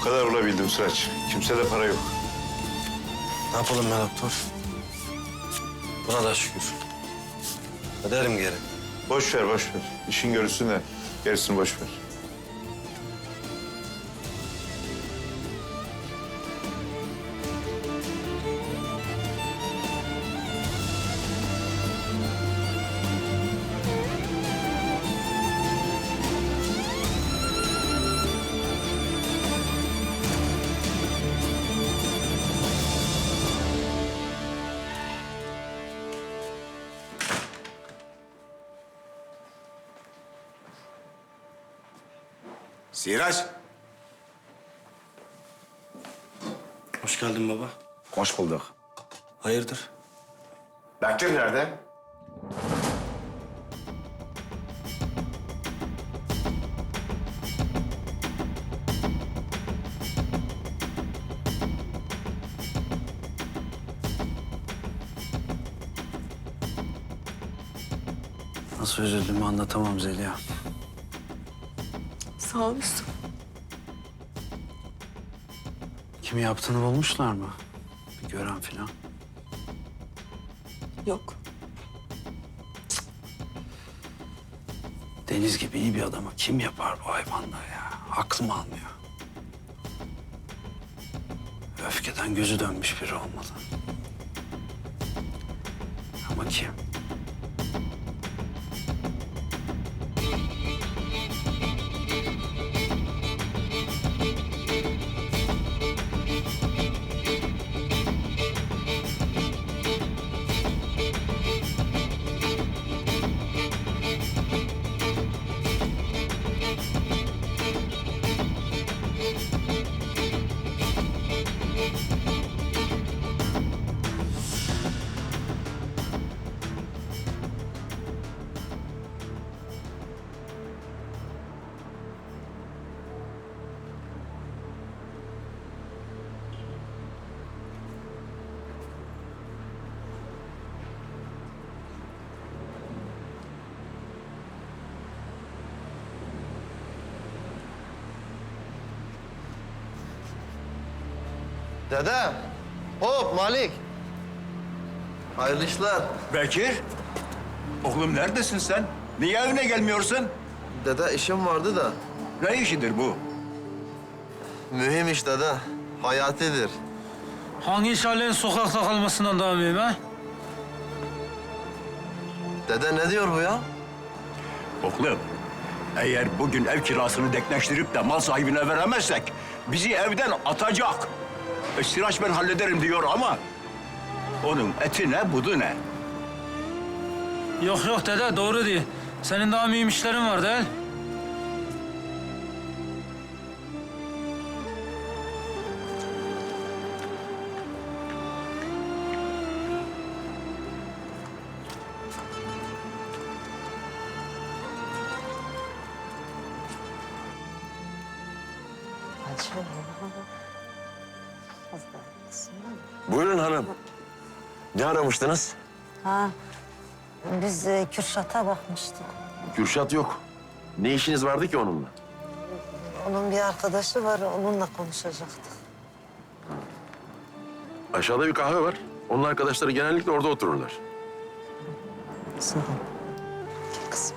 Bu kadar bulabildim Sıraç. Kimsede para yok. Ne yapalım be doktor? Buna da şükür. Öderim geri. Boş ver, boş ver. İşin görülsün de gerisini boş ver. Siraç. Hoş geldin baba. Hoş bulduk. Hayırdır? Bekir nerede? Nasıl üzüldüğümü anlatamam Zeliha. Sağ olasın. Kimi yaptığını bulmuşlar mı? Bir gören filan. Yok. Deniz gibi iyi bir adamı kim yapar bu hayvanla ya? Aklım almıyor. Öfkeden gözü dönmüş biri olmalı. Ama kim? Dede. Hop Malik. Hayırlı işler. Bekir. Oğlum neredesin sen? Niye evine gelmiyorsun? Dede işim vardı da. Ne işidir bu? Mühim iş dede. Hayatidir. Hangi işlerlerin sokakta kalmasından daha mühim ha? Dede ne diyor bu ya? Oğlum, eğer bugün ev kirasını denkleştirip de mal sahibine veremezsek bizi evden atacak. E, Siraç ben hallederim diyor ama onun eti ne budu ne? Yok yok dede doğru değil. Senin daha mühim işlerin var değil. Buyurun hanım. Ne aramıştınız? Ha, biz e, Kürşat'a bakmıştık. Kürşat yok. Ne işiniz vardı ki onunla? Onun bir arkadaşı var, onunla konuşacaktık. Aşağıda bir kahve var. Onun arkadaşları genellikle orada otururlar. Sağ ol. Gel kızım.